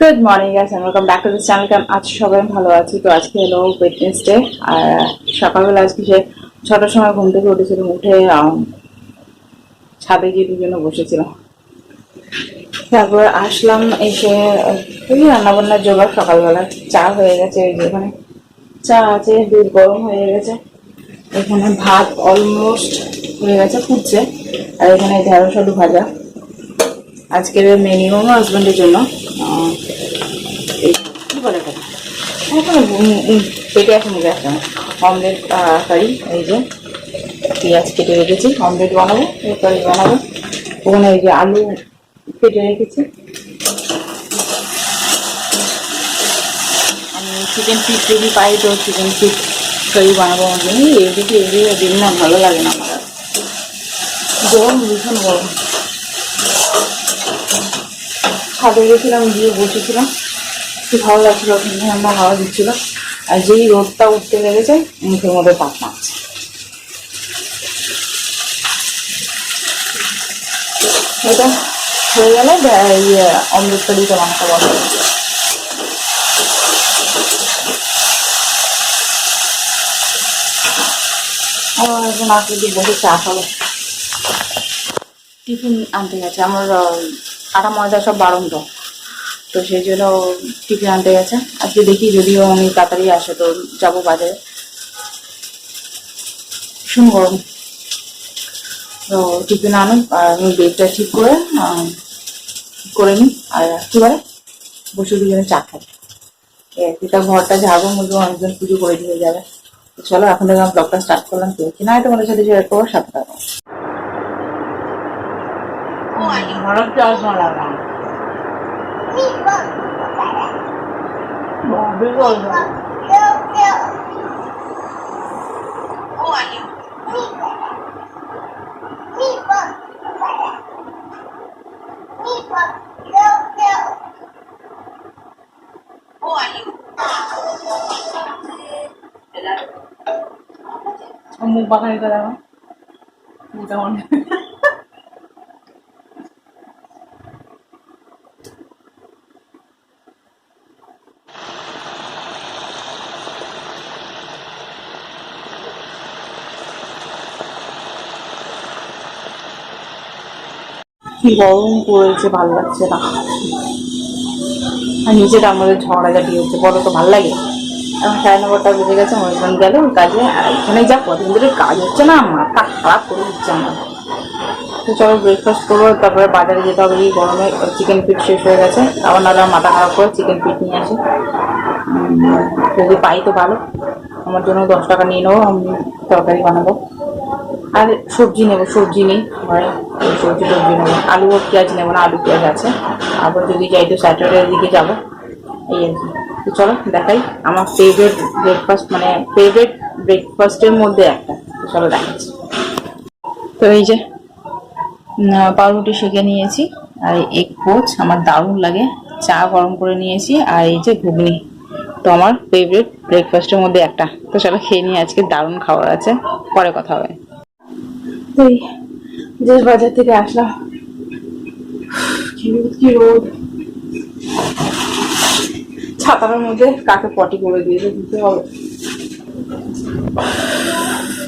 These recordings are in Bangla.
Good morning guys and welcome back to this channel কেমন আছো সবাই ভালো আছি। তো আজকে এলো হলো ডে আর সকালবেলা আজকে সে ছটার সময় ঘুম থেকে উঠেছিলাম উঠে ছাদে গিয়ে দুজনে বসেছিলাম। তারপর আসলাম, এসে ওই রান্না বান্নার জোগাড় সকালবেলা। চা হয়ে গেছে ওই যে ওখানে চা আছে, দুধ গরম হয়ে গেছে। এখানে ভাত অলমোস্ট হয়ে গেছে, ফুটছে। আর এখানে ঢেঁড়স, আলু ভাজা। আজকের মিনিমাম হাজব্যান্ডের জন্য। এই বলে এখন পেটে এখন অমলেট কারি এই যে পেঁয়াজ কেটে রেখেছি অমলেট বানাবো কারি বানাবো। ওখানে এই যে আলু কেটে রেখেছি। আমি চিকেন ফিট যদি পাই তো চিকেন ফিট কারি বানাবো আমার জন্য এদিকে এদিকে দিন না, ভালো লাগে না আমার। গরম ভীষণ গরম। ছাদে গেছিলাম গিয়ে বসেছিলাম। খুব ভালো লাগছিল আমরা হাওয়া দিচ্ছিল। আর যেই রোদটা উঠতে লেগেছে, মুখের মধ্যে তাপ মারছে এটা হয়ে গেলে ইয়ে অমৃত তরিটা বানাতে বলো আমার এখন আসলে বসে চা খাব। টিফিন আনতে গেছে। আমার আটা ময়দা সব বারণ তো সেই জন্য টিফিন আনতে গেছে। আজকে দেখি যদিও আমি তাড়াতাড়ি আসে তো যাব বাজারে। ভীষণ গরম তো টিফিন আনুন আর আমি বেডটা ঠিক করে করে নিই। আর কি বলে? বসে দুজনে চা খাই। এই আর কি, তা ঘরটা ঝাড়বো মুলবো অনেকজন পুজো করে দিয়ে যাবে। চলো এখন থেকে আমি ব্লগটা স্টার্ট করলাম। কেউ কি না তোমাদের সাথে শেয়ার করব সাথে থাকো। ঘরের জল লাগলাম বিকল মুখ বাঁকানি করে আমার মুখটা মনে কি গরম পড়েছে, ভালো লাগছে না। আর নিচেটা আমাদের ঝগড়াঝাটি হচ্ছে, বলো তো ভালো লাগে? এখন সাড়ে নটা বেজে গেছে, আমার হাজব্যান্ড গেল কাজে, আর এখানে যা কদিন ধরে কাজ হচ্ছে না, মাথা খারাপ করে দিচ্ছে আমার। তো চলো ব্রেকফাস্ট করব, তারপরে বাজারে যেতে হবে, এই গরমে চিকেন পিট শেষ হয়ে গেছে। আবার নাহলে মাথা খারাপ করে চিকেন পিট নিয়ে আসে। যদি পাই তো ভালো। আমার জন্য দশ টাকা নিয়ে নেব, আমি তরকারি বানাবো। আর সবজি নেব, সবজি নেই ঘরে সবজি টবজি নেব। আলু ও পেঁয়াজ নেব না, আলু পেঁয়াজ আছে। আবার যদি যাই তো স্যাটারডের দিকে যাব। এই আর কি। তো চলো, দেখাই। আমার ফেভারিট ব্রেকফাস্ট মানে ফেভারিট ব্রেকফাস্টের মধ্যে একটা। তো চলো দেখাচ্ছি। তো এই যে পাউরুটি সেঁকে নিয়েছি, আর এগ পোচ। আমার দারুণ লাগে। চা গরম করে নিয়েছি, আর এই যে ঘুগনি। তো আমার ফেভারিট ব্রেকফাস্টের মধ্যে একটা। তো চলো, খেয়ে নিয়ে আজকে দারুণ খাবার আছে। পরে কথা হবে। এই যে বাজার থেকে আসলাম কি রোদ ছাতার মধ্যে কাকে পটি করে দিয়েছে দিতে হবে।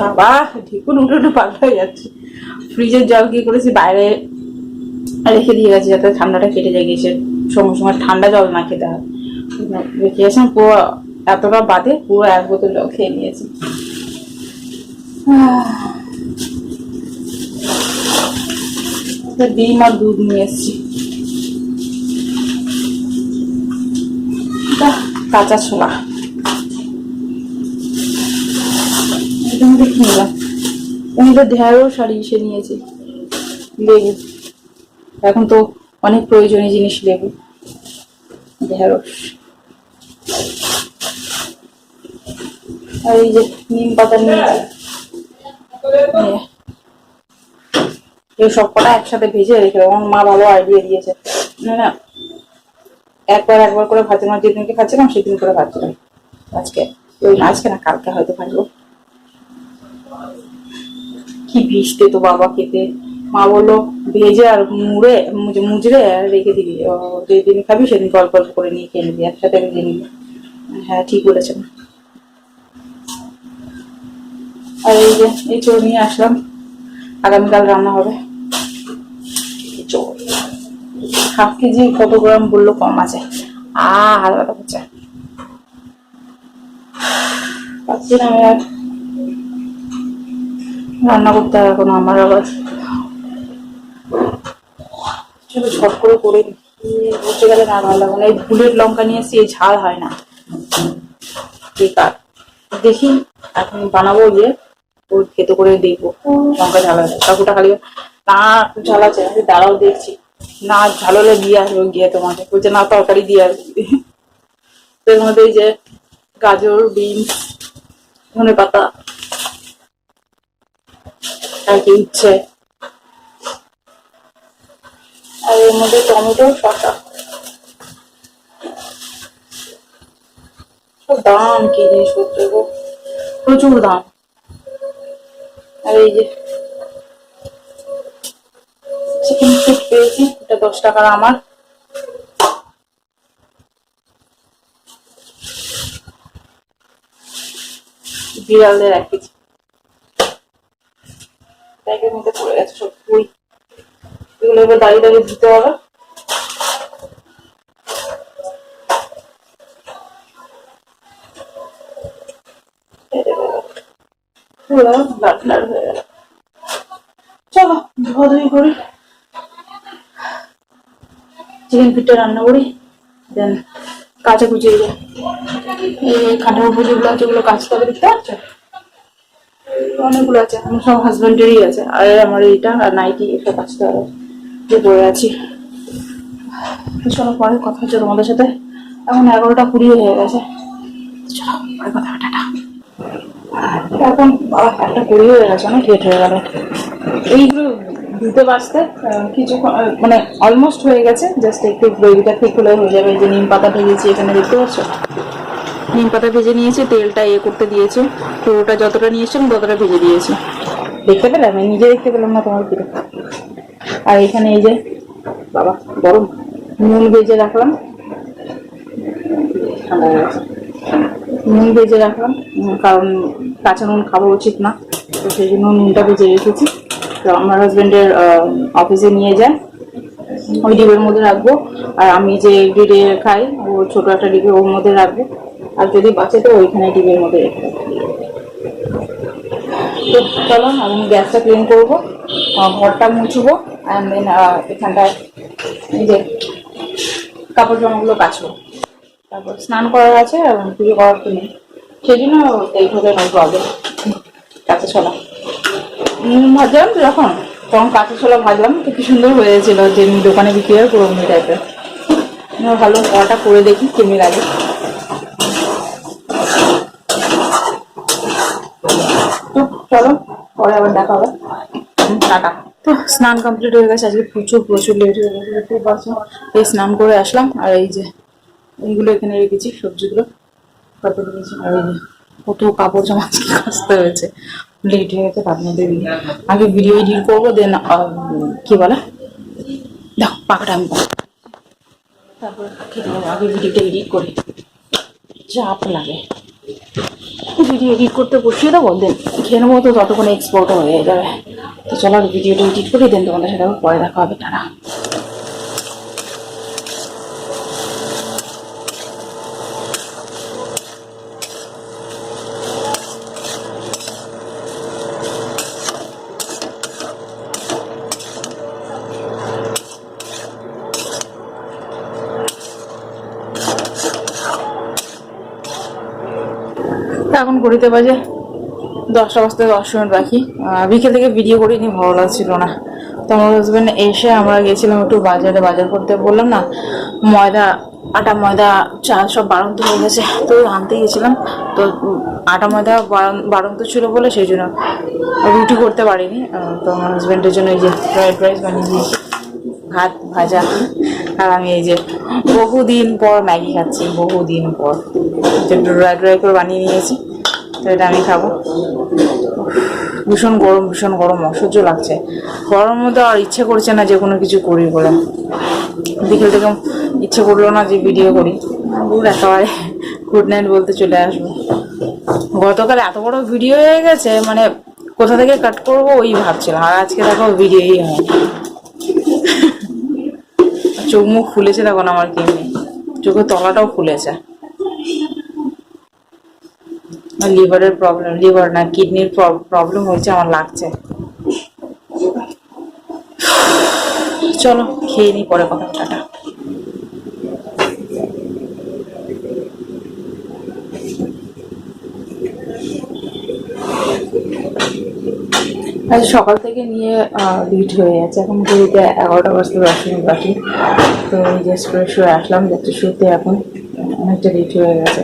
বাবা ঠিকুন উঠে উঠে পাল্টা হয়ে যাচ্ছে। ফ্রিজের জল কি করেছি? বাইরে রেখে দিয়ে গেছি যাতে ঠান্ডাটা কেটে যায় গেছে সময় সময় ঠান্ডা জল না খেতে হয়। রেখে গেছিলাম, পুরো এতটা বাদে পুরো এক বোতল জল খেয়ে নিয়েছি। একটা ডিম আর দুধ নিয়ে এসেছি। কাঁচা ছোলা। মধ্যে কি নিলাম আমি তো ঢেঁড়ও শাড়ি এসে নিয়েছি। লেবু। এখন তো অনেক প্রয়োজনীয় জিনিস লেবু। ঢেঁড়স। আর এই যে নিম পাতা নিয়েছি। এই- সব কটা একসাথে ভেজে রেখে দেবো। আমার মা ভালো আইডিয়া দিয়েছে। না একবার একবার করে মাছ যেদিনকে খাচ্ছিলাম, সেদিন করে ভাবছিলাম আজকে, ওই আজকে না, কালকে হয়তো ভাজবো। কি ভিজতে তো বাবা খেতে। মা বলল, ভেজে আর মুড়ে, মুজে মুজরে আর রেখে দিবি। যেদিন খাবি, সেদিন অল্প অল্প করে নিয়ে খেয়ে নিবি। একসাথে ভেজে নিবি। হ্যাঁ ঠিক বলেছেন আর এই যে, এই চোর নিয়ে আসলাম। আগামীকাল রান্না হবে এই চোর হাফ কেজি কত গ্রাম বলল কম আছে। আ হাত করছে না আর রান্না করতে হবে এখন আমার আবার। চলো ঝট করে করে বসে গেলে না ভালো লাগে না। এই বুলেট লঙ্কা নিয়ে এই ঝাল হয় না। বেকার দেখি এখন বানাবো গিয়ে ওর খেতে করে দেখব। লঙ্কা ঝাল আছে। কাকুটা খালি না ঝাল আছে দাঁড়াও দেখছি। না ঝাল হলে দিয়ে আসব, গিয়ে তোমাকে। বলছে, না, তরকারি দিয়ে আসবি। তো এর মধ্যে যে গাজর, বিনস, ধনে পাতা, আর কি আর এর মধ্যে টমেটো শসা দাম কি জিনিসপত্র প্রচুর দাম। আর এই যে চিকেন স্যুপ পেয়েছি এটা দশ টাকার আমার বিড়ালদের এক কেজি ব্যাগের মধ্যে পড়ে গেছে সব বই এগুলো এবার দাঁড়িয়ে দাঁড়িয়ে দিতে হবে পুরো ব্লাড ব্লাড হয়ে গেল চলো ধোয়াধুয়ি করি চিকেন পিঠটা রান্না করি দেন কাঁচা কুচি এই এই যেগুলো আছে, ওগুলো কাঁচতে হবে দেখতে পাচ্ছ? অনেকগুলো আছে আমার সব হাজবেন্ডেরই আছে, আর আমার এইটা আর নাইটি, এসব কাঁচতে হবে যে পড়ে আছি। চলো, পরে কথা হচ্ছে তোমাদের সাথে। এখন এগারোটা কুড়ি হয়ে গেছে। চলো, পরে কথা টাটা। এখন একটা কুড়ি হয়ে গেছে, অনেক লেট হয়ে গেল। এইগুলো ধুতে বাঁচতে কিছু মানে অলমোস্ট হয়ে গেছে জাস্ট একটু গ্রেভিটা ঠিক হলে হয়ে যাবে। যে নিম পাতা ভেজেছি, এখানে দেখতে পাচ্ছ? নিম পাতা ভেজে নিয়েছি, তেলটা ইয়ে করতে দিয়েছে। পুরোটা যতটা নিয়েছিলাম ততটা ভেজে দিয়েছি। দেখতে পেলে? আমি নিজে দেখতে পেলাম না তোমার কীরকম আর এখানে এই যে, বাবা, গরম। নুন ভেজে রাখলাম। নুন ভেজে রাখলাম। কারণ কাঁচা নুন খাওয়া উচিত না। তো সেই জন্য নুনটা ভেজে রেখেছি। আমার হাজব্যান্ডের অফিসে নিয়ে যায় ওই ডিবের মধ্যে রাখব। আর আমি যে এভরিডে খাই ও ছোট একটা ডিবে ওর মধ্যে রাখব। আর যদি বাঁচে তো ওইখানে ডিবের মধ্যে রেখে তো চলো আমি গ্যাসটা ক্লিন করব ঘরটা মুছবো অ্যান্ড দেন এখানটায় যে কাপড় জামাগুলো কাচবো। তারপর স্নান করার আছে আর পুজো করার তো নেই। সেই জন্য এই নো প্রবলেম ছোলা উম, ভাজলাম, যখন তখন কাঁচা ছোলা ভাজলাম, তো কি সুন্দর হয়েছিল যে দোকানে বিক্রি হয় পুরো টাইপের। ভালো কটা করে দেখি কেমনি লাগে। চলো, পরে আবার দেখা হবে। টাটা। তো স্নান কমপ্লিট হয়ে গেছে, আজকে প্রচুর প্রচুর লেট হয়ে গেছে দেখতে পাচ্ছ। এই স্নান করে আসলাম, আর এই যে এইগুলো এখানে রেখেছি, সবজিগুলো। কত রেখেছি আর কত কাপড় জামা আজকে হয়েছে। লেট হয়ে গেছে তার মধ্যে আগে ভিডিও এডিট করব দেন কি বলে? দেখো পাখাটা আমি। তারপর আগে ভিডিওটা এডিট করি। চাপ লাগে। ভিডিও এডিট করতে বসিয়ে দেবো দেন খেয়ে নেব, তো ততক্ষণে এক্সপোর্টও হয়ে যাবে। তো চলো ভিডিওটা এডিট করি দেন তোমাদের সাথে পরে দেখা হবে তারা তো এখন ঘড়িতে বাজে দশটা বাজতে দশ মিনিট বাকি। বিকেল থেকে ভিডিও করিনি, ভালো লাগছিল না। তো আমার হাজব্যান্ড এসে আমরা গেছিলাম একটু বাজারে, বাজার করতে। বললাম না, ময়দা, আটা ময়দা, চা সব বাড়ন্ত হয়ে গেছে। তো আনতে গেছিলাম। তো আটা ময়দা বাড়ন্ত ছিল বলে সেই জন্য রুটি করতে পারিনি। তো আমার হাজব্যান্ডের জন্য এই যে ফ্রাইড রাইস বানিয়ে দিয়েছি। ভাত, ভাজা। আর আমি এই যে বহুদিন পর ম্যাগি খাচ্ছি, বহুদিন পর। ড্রাই ড্রাই করে বানিয়ে নিয়েছি, তো এটা আমি খাব। ভীষণ গরম ভীষণ গরম, অসহ্য লাগছে। গরমের মধ্যে আর ইচ্ছে করছে না যে কোনো কিছু করি বলে। বিকেল থেকে ইচ্ছে করল না যে ভিডিও করি। একেবারে গুড নাইট বলতে চলে আসব। গতকাল এত বড় ভিডিও হয়ে গেছে মানে কোথা থেকে কাট করব ওই ভাবছিলাম, আর আজকে দেখো ভিডিওই হয় চোখ মুখ খুলেছে দেখো না আমার কেমনি চোখের তলাটাও ফুলেছে লিভারের প্রবলেম লিভার না, কিডনির প্রবলেম হয়েছে, আমার লাগছে। চলো, খেয়ে নিই পরে কথা আজ সকাল থেকে নিয়ে লিট হয়ে গেছে। এখন ঘড়িতে এগারোটা বাজতে দশ মিনিট বাকি। তো জাস্ট ফ্রেশ শুয়ে আসলাম যাতে শুতে এখন অনেকটা লেট হয়ে গেছে।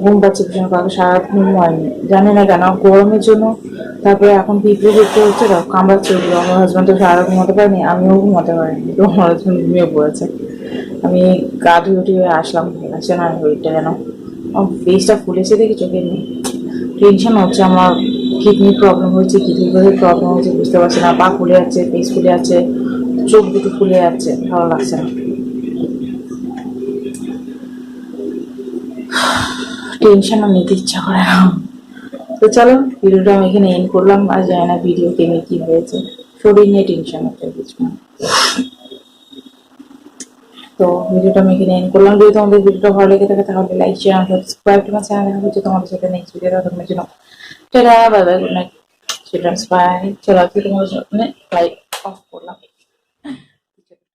ঘুম পাচ্ছে ভীষণ কালকে সারা ঘুম হয়নি জানি না কেন, গরমের জন্য। তারপরে এখন পিঁপড়ে দেখতে হচ্ছে তো কামড়াচ্ছে ওগুলো আমার হাজব্যান্ড তো সারা ঘুমাতে পারেনি, আমিও ঘুমাতে পারিনি, তো আমার হাজব্যান্ড ঘুমিয়ে পড়েছে। আমি গা ধুয়ে উঠে আসলাম আছে না ওইটা যেন আমার ফেসটা ফুলেছে দেখি চোখে। নেই টেনশন হচ্ছে আমার। কিডনির প্রবলেম হয়েছে কি লিভারের প্রবলেম হচ্ছে বুঝতে পারছি না পা ফুলে যাচ্ছে ফেস ফুলে যাচ্ছে চোখ দুটো ফুলে যাচ্ছে ভালো লাগছে না। টেনশন আর নিতে ইচ্ছা করে না। তো চলো, ভিডিওটা আমি এখানে এন্ড করলাম, আর জানি না ভিডিও কেমনি কি হয়েছে। শরীর নিয়ে টেনশন হচ্ছে কিছু না তো ভিডিওটা আমি এখানে এন্ড করলাম। যদি তোমাদের ভিডিওটা ভালো লেগে থাকে, তাহলে লাইক শেয়ার সাবস্ক্রাইব তোমার চ্যানেল দেখা হচ্ছে তোমাদের সাথে নেক্সট ভিডিও তখন জন্য tata bye bye good night childrens bye চলো আজকে তোমাদের সামনে লাইট অফ করলাম